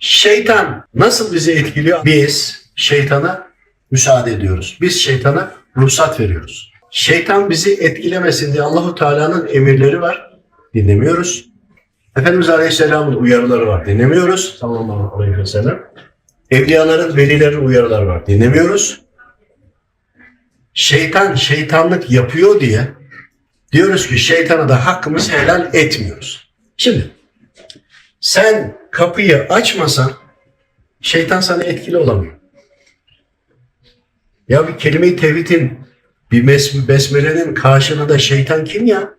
Şeytan nasıl bizi etkiliyor? Biz şeytana müsaade ediyoruz. Biz şeytana ruhsat veriyoruz. Şeytan bizi etkilemesin diye Allahu Teala'nın emirleri var. Dinlemiyoruz. Efendimiz Aleyhisselam'ın uyarıları var. Dinlemiyoruz. Sallallahu aleyhi ve sellem. Evliyaların, velilerin uyarıları var. Dinlemiyoruz. Şeytan şeytanlık yapıyor diye diyoruz ki şeytana da hakkımız helal etmiyoruz. Şimdi sen kapıyı açmasan şeytan sana etkili olamıyor. Ya bir kelime-i tevhidin bir besmelenin karşılığında şeytan kim ya?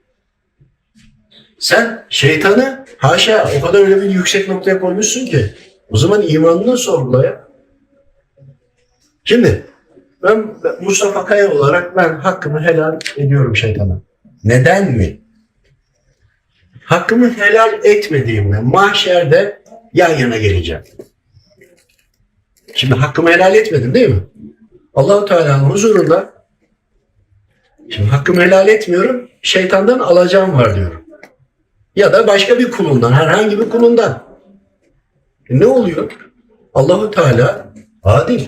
Sen şeytanı haşa o kadar öyle bir yüksek noktaya koymuşsun ki o zaman imanını sorgula ya. Şimdi ben Mustafa Kaya olarak ben hakkımı helal ediyorum şeytana. Neden mi? Hakkımı helal etmediğimde mahşerde yan yana geleceğim. Şimdi hakkımı helal etmedim değil mi? Allahu Teala'nın huzurunda şimdi hakkımı helal etmiyorum. Şeytandan alacağım var diyorum. Ya da başka bir kulundan, herhangi bir kulundan. E ne oluyor? Allahu Teala adil.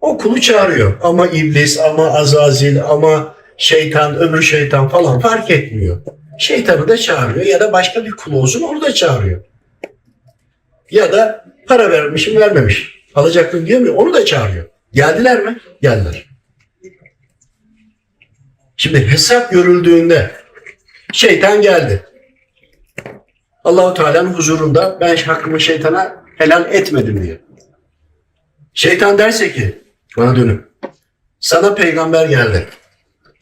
O kulu çağırıyor. Ama iblis, ama azazil, ama şeytan, öbür şeytan falan fark etmiyor. Şeytanı da çağırıyor ya da başka bir kul olsun onu da çağırıyor. Ya da para vermişim vermemiş. Alacaktım diyor mu? Onu da çağırıyor. Geldiler mi? Geldiler. Şimdi hesap görüldüğünde şeytan geldi. Allahu Teala'nın huzurunda ben hakkımı şeytana helal etmedim diye. Şeytan derse ki bana dönüp sana peygamber geldi.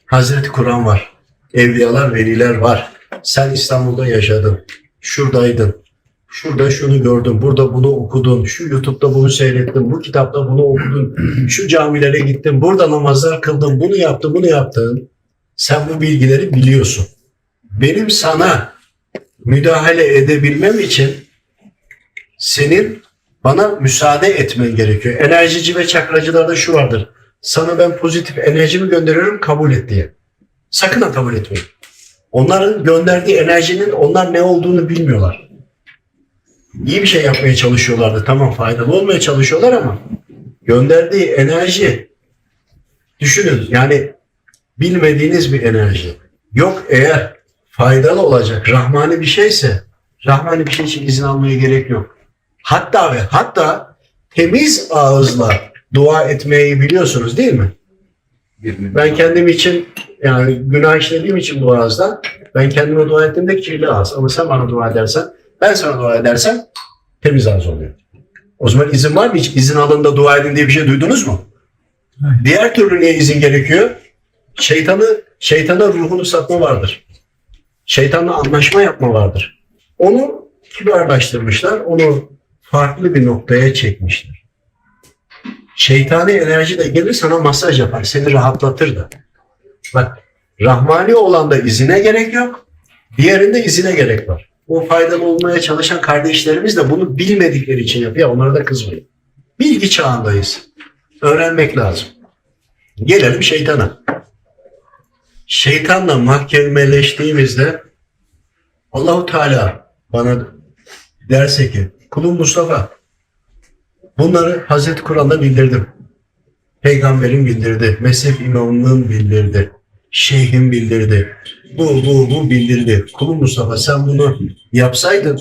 Hazreti Kur'an var. Evliyalar, veliler var. Sen İstanbul'da yaşadın. Şuradaydın. Şurada şunu gördün. Burada bunu okudun. Şu YouTube'da bunu seyrettin. Bu kitapta bunu okudun. Şu camilere gittin. Burada namazlar kıldın. Bunu yaptın, bunu yaptın. Sen bu bilgileri biliyorsun. Benim sana müdahale edebilmem için senin bana müsaade etmen gerekiyor. Enerjici ve çakracılarda şu vardır. Sana ben pozitif enerjimi gönderiyorum kabul et diye. Sakın ha kabul etmeyin. Onların gönderdiği enerjinin onlar ne olduğunu bilmiyorlar. İyi bir şey yapmaya çalışıyorlardı. Tamam faydalı olmaya çalışıyorlar ama gönderdiği enerji düşünün yani bilmediğiniz bir enerji. Yok eğer faydalı olacak rahmani bir şeyse rahmani bir şey için izin almaya gerek yok. Hatta ve hatta temiz ağızla dua etmeyi biliyorsunuz değil mi? Ben kendim için yani günah işlediğim için bu ağızdan ben kendime dua ettiğimde kirli ağız. Ama sen bana dua edersen, ben sana dua edersem temiz ağız oluyor. O zaman izin var mı? Hiç izin alın da dua edin diye bir şey duydunuz mu? Diğer türlü niye izin gerekiyor? Şeytanı, şeytana ruhunu satma vardır. Şeytanla anlaşma yapma vardır. Onu kibarlaştırmışlar. Onu farklı bir noktaya çekmişler. Şeytani enerji de gelir sana masaj yapar. Seni rahatlatır da. Bak rahmani olanda izine gerek yok. Diğerinde izine gerek var. O faydalı olmaya çalışan kardeşlerimiz de bunu bilmedikleri için yapıyor. Onlara da kızmayın. Bilgi çağındayız. Öğrenmek lazım. Gelelim şeytana. Şeytanla mahkemeleştiğimizde Allahu Teala bana derse ki kulum Mustafa bunları Hazreti Kur'an'da bildirdim. Peygamberin bildirdi. Mezhep imamının bildirdi. Şeyhin bildirdi. Bu, bu, bu bildirdi. Kulum Mustafa sen bunu yapsaydın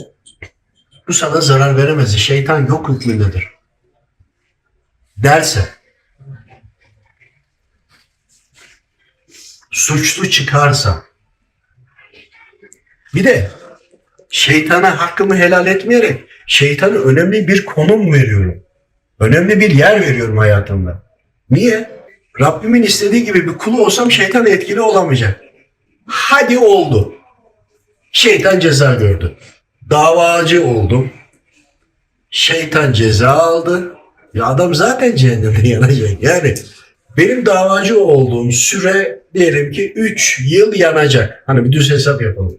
bu sana zarar veremezdi. Şeytan yok hükmündedir. Derse suçlu çıkarsa bir de şeytana hakkımı helal etmeyerek şeytana önemli bir konum veriyorum. Önemli bir yer veriyorum hayatımda. Niye? Rabbimin istediği gibi bir kulu olsam şeytan etkili olamayacak. Hadi oldu. Şeytan ceza gördü. Davacı oldum. Şeytan ceza aldı. Ya adam zaten cehennemde yanacak. Yani benim davacı olduğum süre diyelim ki 3 yıl yanacak. Hani bir düz hesap yapalım.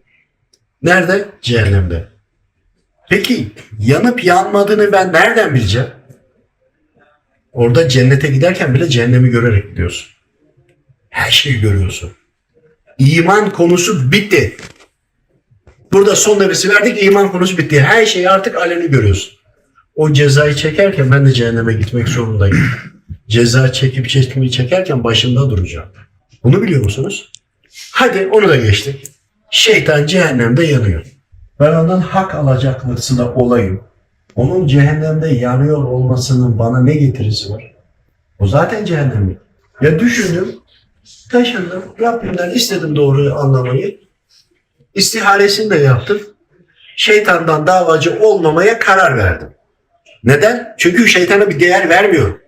Nerede? Cehennemde. Peki yanıp yanmadığını ben nereden bileceğim? Orada cennete giderken bile cehennemi görerek gidiyorsun. Her şeyi görüyorsun. İman konusu bitti. Burada son nefesi verdik iman konusu bitti. Her şeyi artık aleni görüyorsun. O cezayı çekerken ben de cehenneme gitmek zorundayım. Ceza çekip çekmeyi çekerken başında duracağım. Bunu biliyor musunuz? Hadi onu da geçtik. Şeytan cehennemde yanıyor. Ben ondan hak alacaklısı da olayım. Onun cehennemde yanıyor olmasının bana ne getirisi var? O zaten cehennemlik. Ya düşündüm, taşındım, Rabbimden istedim doğruyu anlamayı. İstiharesini de yaptım. Şeytandan davacı olmamaya karar verdim. Neden? Çünkü şeytana bir değer vermiyor.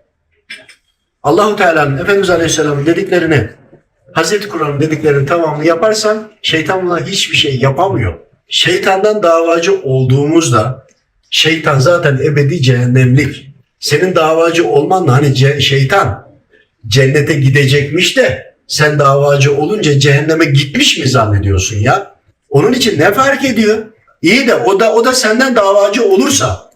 Allahu Teala'nın Efendimiz Aleyhisselam'ın dediklerini Hazreti Kur'an'ın dediklerinin tamamını yaparsan şeytan buna hiçbir şey yapamıyor. Şeytandan davacı olduğumuzda şeytan zaten ebedi cehennemlik. Senin davacı olmanla hani ce- şeytan cennete gidecekmiş de sen davacı olunca cehenneme gitmiş mi zannediyorsun ya? Onun için ne fark ediyor? İyi de o da o da senden davacı olursa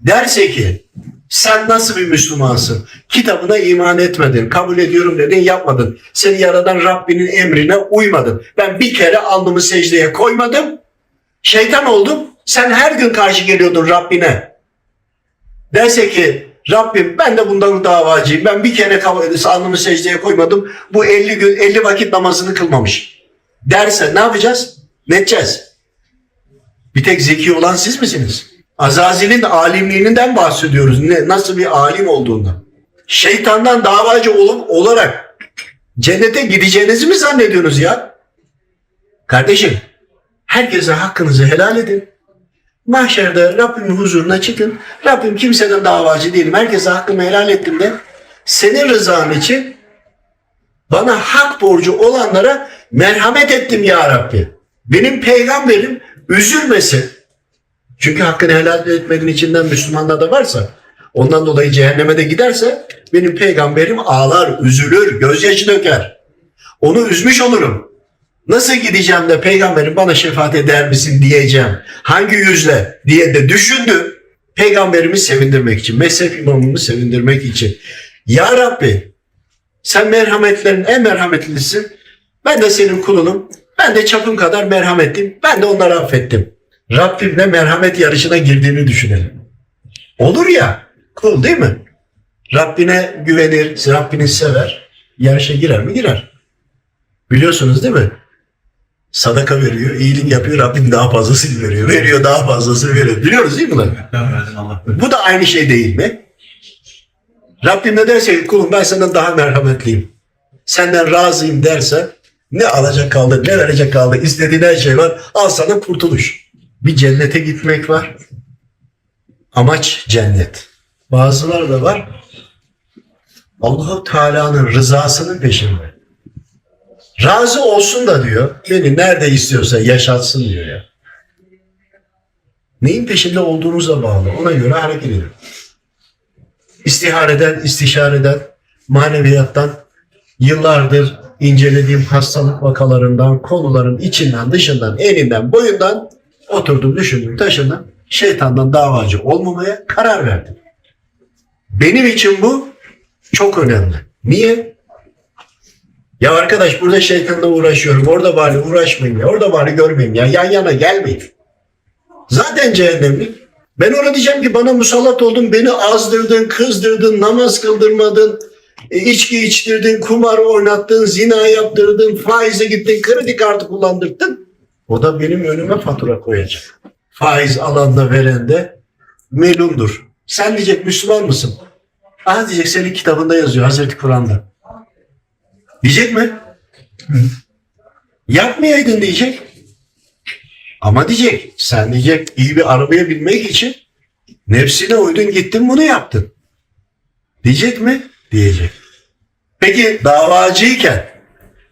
derse ki sen nasıl bir Müslümansın? Kitabına iman etmedin, kabul ediyorum dedin, yapmadın. Seni yaradan Rabbinin emrine uymadın. Ben bir kere alnımı secdeye koymadım. Şeytan oldum. Sen her gün karşı geliyordun Rabbine. Derse ki Rabbim ben de bundan davacıyım. Ben bir kere alnımı secdeye koymadım. Bu 50 gün 50 vakit namazını kılmamış. Derse ne yapacağız? Ne edeceğiz? Bir tek zeki olan siz misiniz? Azazil'in alimliğinden bahsediyoruz. Ne, nasıl bir alim olduğundan. Şeytandan davacı olup olarak cennete gideceğinizi mi zannediyorsunuz ya? Kardeşim, herkese hakkınızı helal edin. Mahşerde Rabbimin huzuruna çıkın. Rabbim kimseden davacı değilim. Herkese hakkımı helal ettim de. Senin rızan için bana hak borcu olanlara merhamet ettim ya Rabbi. Benim peygamberim üzülmesin. Çünkü hakkını helal etmenin içinden Müslümanlar da varsa ondan dolayı cehenneme de giderse benim peygamberim ağlar, üzülür, gözyaşı döker. Onu üzmüş olurum. Nasıl gideceğim de peygamberim bana şefaat eder misin diyeceğim. Hangi yüzle diye de düşündüm. Peygamberimi sevindirmek için, mezhep imamımı sevindirmek için. Ya Rabbi sen merhametlerin en merhametlisisin. Ben de senin kulunum. Ben de çapım kadar merhametliyim. Ben de onları affettim. Rabbimle merhamet yarışına girdiğini düşünelim. Olur ya, kul değil mi? Rabbine güvenir, Rabbini sever. Yarışa girer mi? Girer. Biliyorsunuz değil mi? Sadaka veriyor, iyilik yapıyor, Rabbim daha fazlasını veriyor. Veriyor, daha fazlasını veriyor. Biliyoruz değil mi Allah. Bu da aynı şey değil mi? Rabbim ne derse kulum ben senden daha merhametliyim. Senden razıyım derse ne alacak kaldı ne verecek kaldı istediğin her şey var. Al sana kurtuluş. Bir cennete gitmek var. Amaç cennet. Bazıları da var. Allahu Teala'nın rızasının peşinde. Razı olsun da diyor. Beni nerede istiyorsa yaşatsın diyor ya. Neyin peşinde olduğunuza bağlı. Ona göre hareket edin. İstihareden, istişareden, maneviyattan, yıllardır incelediğim hastalık vakalarından, konuların içinden, dışından, elinden, boyundan oturdum, düşündüm, taşındım. Şeytandan davacı olmamaya karar verdim. Benim için bu çok önemli. Niye? Ya arkadaş burada şeytanla uğraşıyorum. Orada bari uğraşmayayım ya. Orada bari görmeyeyim ya. Yan yana gelmeyin. Zaten cehennemlik. Ben ona diyeceğim ki bana musallat oldun, beni azdırdın, kızdırdın, namaz kıldırmadın, e, içki içtirdin, kumar oynattın, zina yaptırdın, faize gittin, kredi kartı kullandırdın. O da benim önüme fatura koyacak. Faiz alanda veren de melundur. Sen diyecek Müslüman mısın? Ah diyecek senin kitabında yazıyor Hazreti Kur'an'da. Diyecek mi? Yapmayaydın diyecek. Ama diyecek, sen diyecek iyi bir arabaya binmek için nefsine uydun gittin bunu yaptın. Diyecek mi? Diyecek. Peki davacıyken,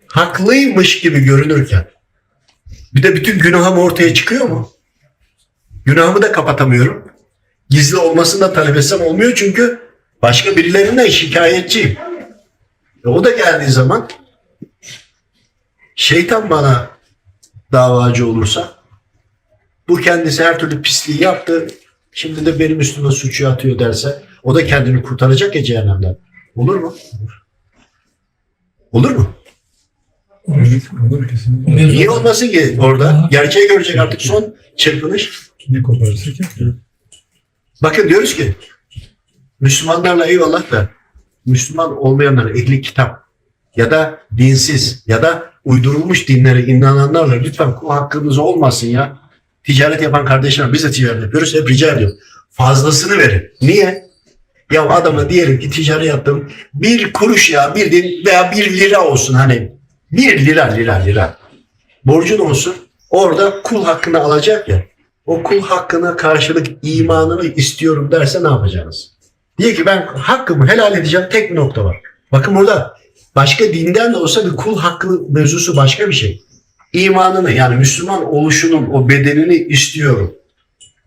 haklıymış gibi görünürken, bir de bütün günahım ortaya çıkıyor mu? Günahımı da kapatamıyorum. Gizli olmasını da talep etsem olmuyor çünkü başka birilerinden şikayetçiyim. E o da geldiği zaman şeytan bana davacı olursa bu kendisi her türlü pisliği yaptı. Şimdi de benim üstüme suçu atıyor derse o da kendini kurtaracak ya cehennemden. Olur mu? Olur mu? Olur kesinlikle. Niye olmasın ki orada? Gerçeği görecek artık son çırpınış. Ne koparırsak yapıyor. Bakın diyoruz ki Müslümanlarla eyvallah da Müslüman olmayanlar ehli kitap ya da dinsiz ya da uydurulmuş dinlere inananlarla lütfen kul hakkınız olmasın ya. Ticaret yapan kardeşler biz de ticaret yapıyoruz. Hep rica ediyorum. Fazlasını verin. Niye? Ya adama diyelim ki ticaret yaptım. Bir kuruş ya bir din veya bir lira olsun hani. Bir lira lira lira. Borcun olsun. Orada kul hakkını alacak ya. O kul hakkına karşılık imanını istiyorum derse ne yapacaksınız? Diye ki ben hakkımı helal edeceğim tek bir nokta var. Bakın burada başka dinden de olsa bir kul hakkı mevzusu başka bir şey. İmanını yani Müslüman oluşunun o bedenini istiyorum.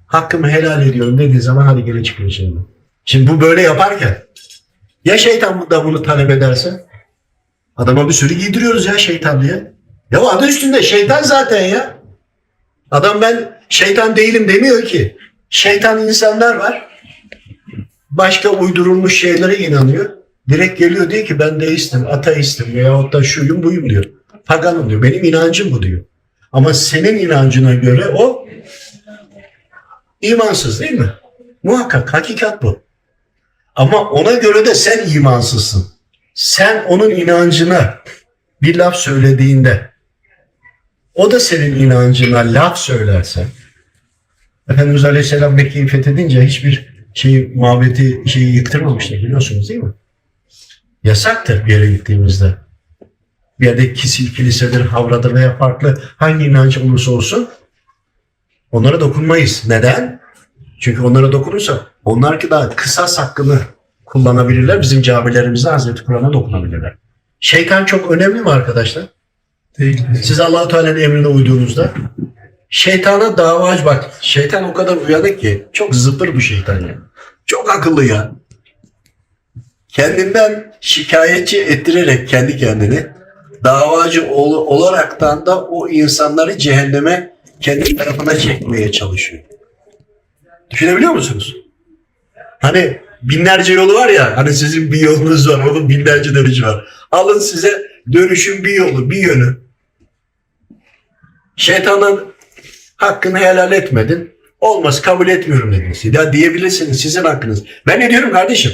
Hakkımı helal ediyorum dediği zaman hadi gelin çıkın şimdi. Şimdi bu böyle yaparken ya şeytan da bunu talep ederse adama bir sürü giydiriyoruz ya şeytan diye. Ya adı üstünde şeytan zaten ya. Adam ben şeytan değilim demiyor ki. Şeytan insanlar var. Başka uydurulmuş şeylere inanıyor. Direkt geliyor diyor ki ben deistim, ateistim veyahut da şuyum buyum diyor. Paganım diyor. Benim inancım bu diyor. Ama senin inancına göre o imansız değil mi? Muhakkak hakikat bu. Ama ona göre de sen imansızsın. Sen onun inancına bir laf söylediğinde o da senin inancına laf söylerse Efendimiz Aleyhisselam Mekke'yi fethedince hiçbir şey mabeti şeyi yıktırmamıştır biliyorsunuz değil mi? Yasaktır bir yere gittiğimizde. Bir yerde kisil, kilisedir, havradır veya farklı hangi inanç olursa olsun onlara dokunmayız. Neden? Çünkü onlara dokunursa onlar ki daha kısas hakkını kullanabilirler. Bizim camilerimizde Hazreti Kur'an'a dokunabilirler. Şeytan çok önemli mi arkadaşlar? Değil. Siz Allah-u Teala'nın emrine uyduğunuzda şeytana davacı bak. Şeytan o kadar uyanık ki çok zıpır bu şeytan ya. Çok akıllı ya. Kendinden şikayetçi ettirerek kendi kendini davacı ol, olaraktan da o insanları cehenneme kendi tarafına çekmeye çalışıyor. Düşünebiliyor musunuz? Hani binlerce yolu var ya hani sizin bir yolunuz var onun binlerce dönüşü var. Alın size dönüşün bir yolu bir yönü. Şeytanın hakkını helal etmedin. Olmaz kabul etmiyorum dediniz. Ya diyebilirsiniz sizin hakkınız. Ben ne diyorum kardeşim?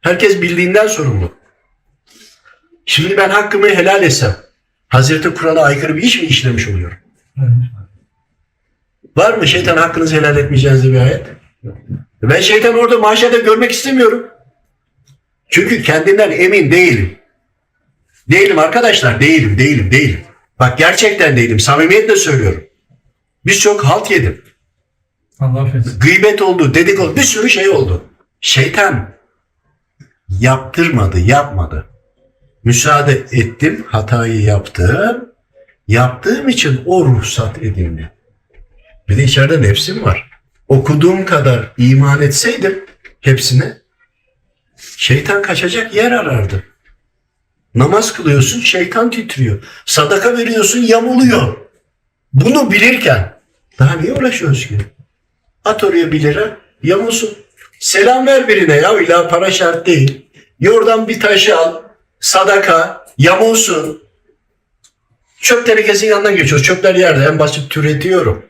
Herkes bildiğinden sorumlu. Şimdi ben hakkımı helal etsem Hazreti Kur'an'a aykırı bir iş mi işlemiş oluyorum? Var mı şeytan hakkınızı helal etmeyeceğiniz bir ayet? Ben şeytan orada mahşerde görmek istemiyorum. Çünkü kendinden emin değilim. Değilim arkadaşlar, değilim, değilim, değilim. Bak gerçekten değilim, samimiyetle söylüyorum. Birçok halt yedim. Allah affetsin. Gıybet oldu, dedikodu, bir sürü şey oldu. Şeytan yaptırmadı, yapmadı. Müsaade ettim, hatayı yaptım. Yaptığım için o ruhsat edildi. Bir de içeride nefsim var. Okuduğum kadar iman etseydim hepsine şeytan kaçacak yer arardı. Namaz kılıyorsun şeytan titriyor. Sadaka veriyorsun yamuluyor. Bunu bilirken daha niye uğraşıyoruz ki? At oraya bir lira yamulsun. Selam ver birine ya illa para şart değil. Yordan bir taşı al. Sadaka yamulsun. Çöp tenekesinin yanından geçiyoruz. Çöpler yerde en basit türetiyorum.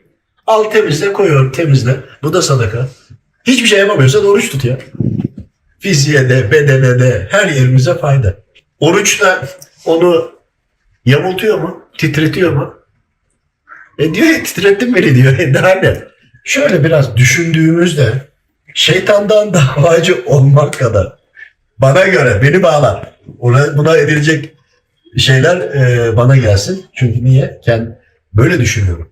Al temizle koyuyor temizle. Bu da sadaka. Hiçbir şey yapamıyorsan oruç tut ya. Fiziğe de bedene de her yerimize fayda. Oruç da onu yamultuyor mu? Titretiyor mu? E diyor ya titrettin beni diyor. E daha ne? Şöyle biraz düşündüğümüzde şeytandan davacı olmak kadar bana göre beni bağlar. Ona, buna edilecek şeyler e, bana gelsin. Çünkü niye? Kend, böyle düşünüyorum.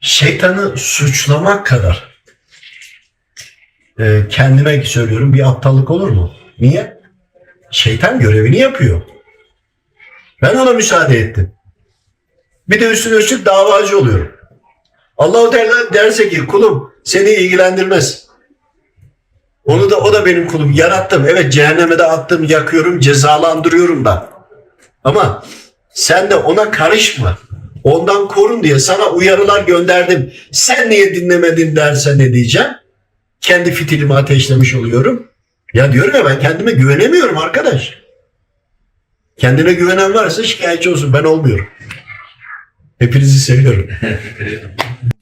Şeytanı suçlamak kadar e, kendime söylüyorum bir aptallık olur mu? Niye? Şeytan görevini yapıyor. Ben ona müsaade ettim. Bir de üstüne üstlük davacı oluyorum. Allahu Teala derse ki kulum seni ilgilendirmez. Onu da o da benim kulum. Yarattım. Evet cehenneme de attım, yakıyorum, cezalandırıyorum da. Ama sen de ona karışma. Ondan korun diye sana uyarılar gönderdim. Sen niye dinlemedin derse ne diyeceğim? Kendi fitilimi ateşlemiş oluyorum. Ya diyorum ya ben kendime güvenemiyorum arkadaş. Kendine güvenen varsa şikayetçi olsun. Ben olmuyorum. Hepinizi seviyorum.